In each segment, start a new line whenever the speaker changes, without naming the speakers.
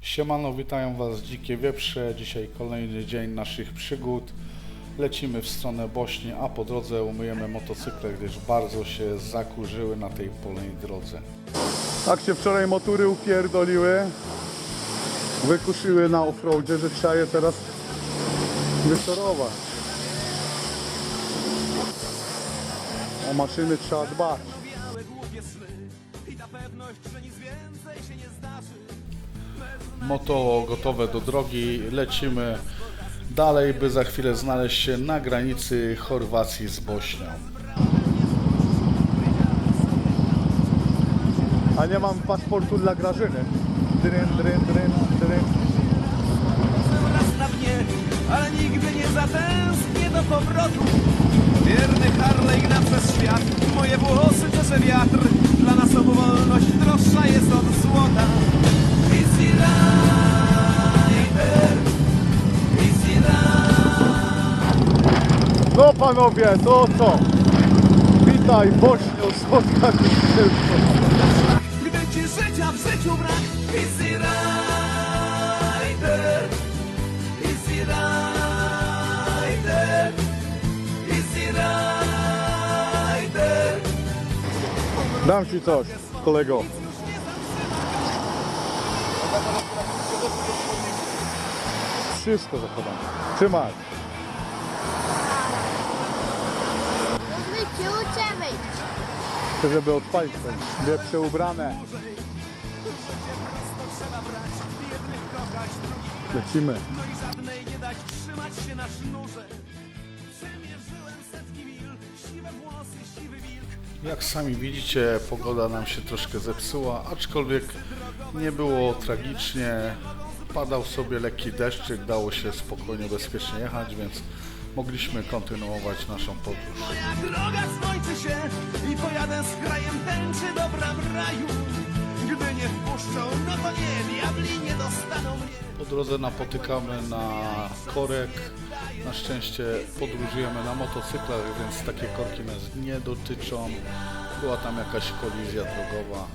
Siemano, witają Was Dzikie Wieprze. Dzisiaj kolejny dzień naszych przygód. Lecimy w stronę Bośni, a po drodze umyjemy motocykle, gdyż bardzo się zakurzyły na tej polnej drodze.
Tak się wczoraj motury upierdoliły, wykuszyły na offroadzie, że trzeba je teraz wysorować. O maszyny trzeba dbać.
Moto gotowe do drogi. Lecimy dalej, by za chwilę znaleźć się na granicy Chorwacji z Bośnią.
A nie mam paszportu dla Grażyny. Dryn, dryn, dryn, dryn.
raz na mnie, ale nigdy nie zatęsknię do powrotu. Wierny Harley gra przez świat, moje włosy wiatr. Dla nas obu wolność droższa jest od złota.
Panowie, to co? Witaj Bośnią, spotkać
Gdy ci życia w życiu brak, easy rider, easy rider, easy rider.
Dam ci coś, kolego. Wszystko zakładam. Trzymaj. Chcę, żeby odpalić to. Wieprze ubrane. Lecimy.
Jak sami widzicie, pogoda nam się troszkę zepsuła, aczkolwiek nie było tragicznie. Padał sobie lekki deszczyk, dało się spokojnie, bezpiecznie jechać, więc mogliśmy kontynuować naszą podróż.
Moja droga skończy się i pojadę z krajem tęczy do bram raju. Gdy nie wpuszczą, no to nie, diabli nie dostaną mnie.
Po drodze napotykamy na korek. Na szczęście podróżujemy na motocyklach, więc takie korki nas nie dotyczą. Była tam jakaś kolizja drogowa,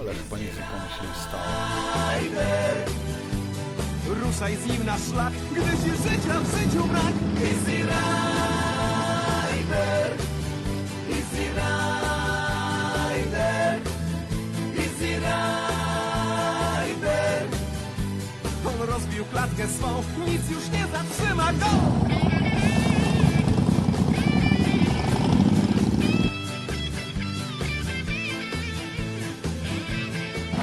ale chyba nic nikomu się nie stało.
Ruszaj z nim na szlak, gdy ci życia w życiu brak. Easy rider, easy rider, easy rider. On rozbił klatkę swą, nic już nie zatrzyma go.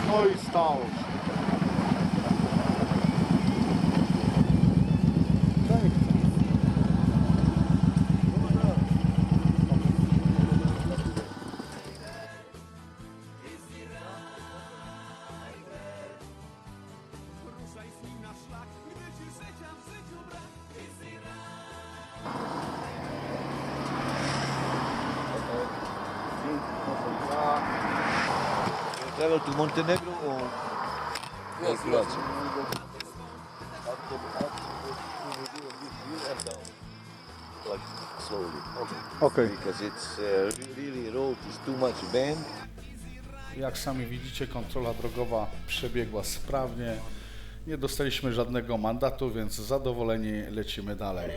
No i
travel to Montenegro or or Croatia? Like slowly, okay.
Okej.
Because it's uh, re- really road is too much bend.
Jak sami widzicie, kontrola drogowa przebiegła sprawnie. Nie dostaliśmy żadnego mandatu, więc zadowoleni lecimy dalej.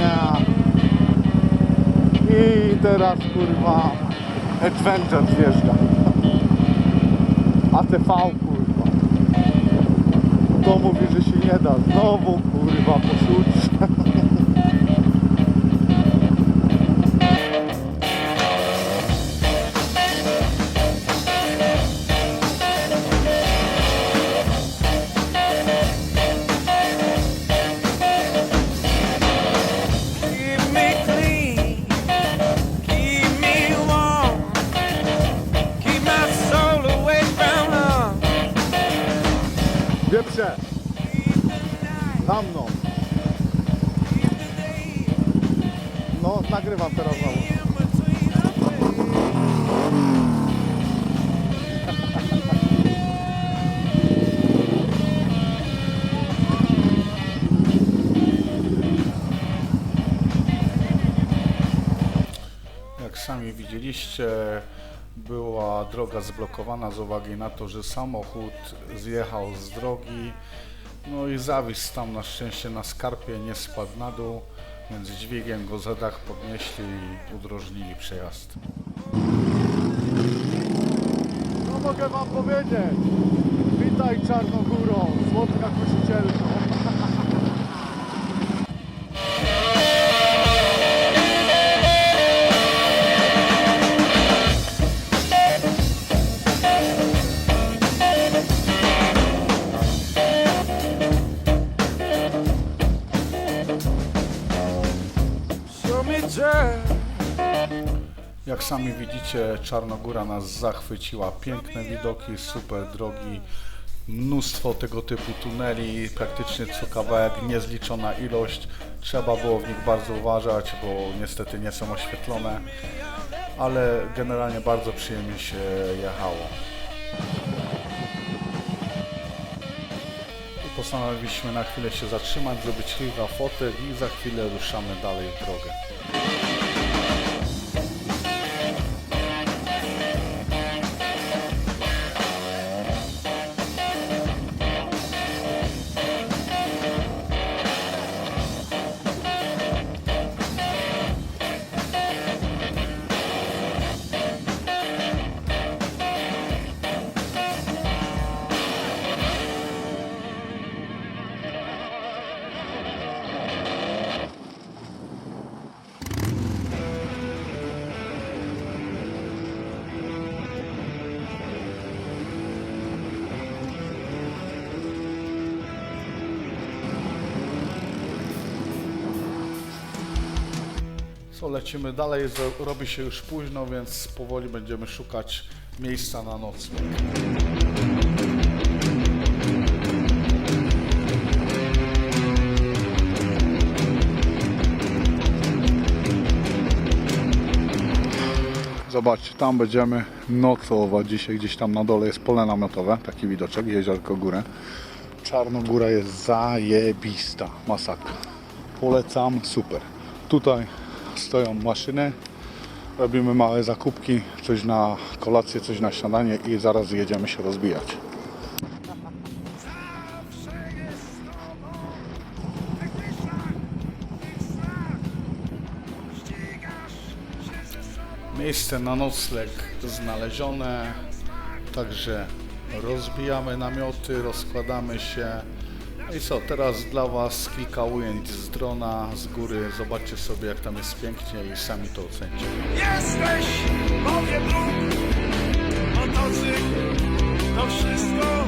Ja. I teraz kurwa Adventure zjeżdża. ATV kurwa. To mówi, że się nie da. Znowu kurwa poszuć.
Keep
nagrywam teraz znowu.
Jak sami widzieliście, była droga zblokowana z uwagi na to, że samochód zjechał z drogi. No i zawisł tam na szczęście na skarpie, nie spadł na dół, więc dźwigiem go za dach podnieśli i udrożnili przejazd.
No mogę wam powiedzieć. Witaj Czarnogórą, słodka kusicielko.
Jak sami widzicie, Czarnogóra nas zachwyciła. Piękne widoki, super drogi, mnóstwo tego typu tuneli, praktycznie co kawałek niezliczona ilość. Trzeba było w nich bardzo uważać, bo niestety nie są oświetlone, ale generalnie bardzo przyjemnie się jechało. Postanowiliśmy na chwilę się zatrzymać, zrobić kilka fotek i za chwilę ruszamy dalej w drogę. Co, lecimy dalej, robi się już późno, więc powoli będziemy szukać miejsca na nocleg.
Zobaczcie, tam będziemy nocować. Dzisiaj gdzieś tam na dole jest pole namiotowe, taki widoczek, jeziorko górę. Czarnogóra jest zajebista, masakra. Polecam, super. Tutaj stoją maszyny, robimy małe zakupki, coś na kolację, coś na śniadanie i zaraz jedziemy się rozbijać.
Miejsce na nocleg znalezione, także rozbijamy namioty, rozkładamy się. No i co, teraz dla Was kilka ujęć z drona, z góry. Zobaczcie sobie, jak tam jest pięknie i sami to ocencie.
Jesteś, motocykl to wszystko,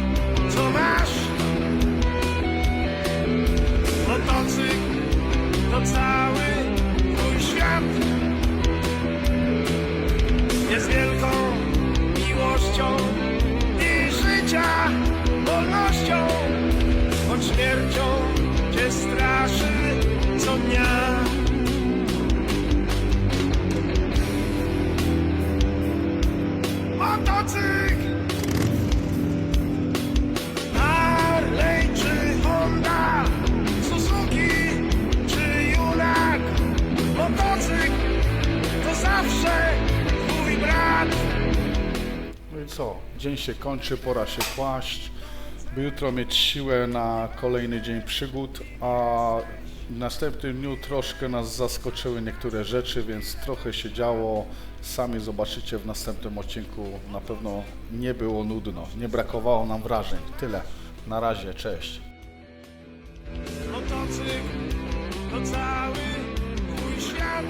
co? Dzień się kończy, pora się kłaść, by jutro mieć siłę na kolejny dzień przygód, a w następnym dniu troszkę nas zaskoczyły niektóre rzeczy, więc trochę się działo. Sami zobaczycie w następnym odcinku. Na pewno nie było nudno, nie brakowało nam wrażeń. Tyle. Na razie, cześć.
Motocykl to cały twój świat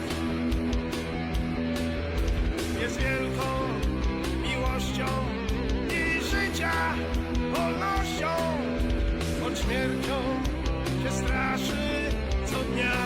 Jest wielką miłością i życia wolnością. Choć śmiercią się straszy co dnia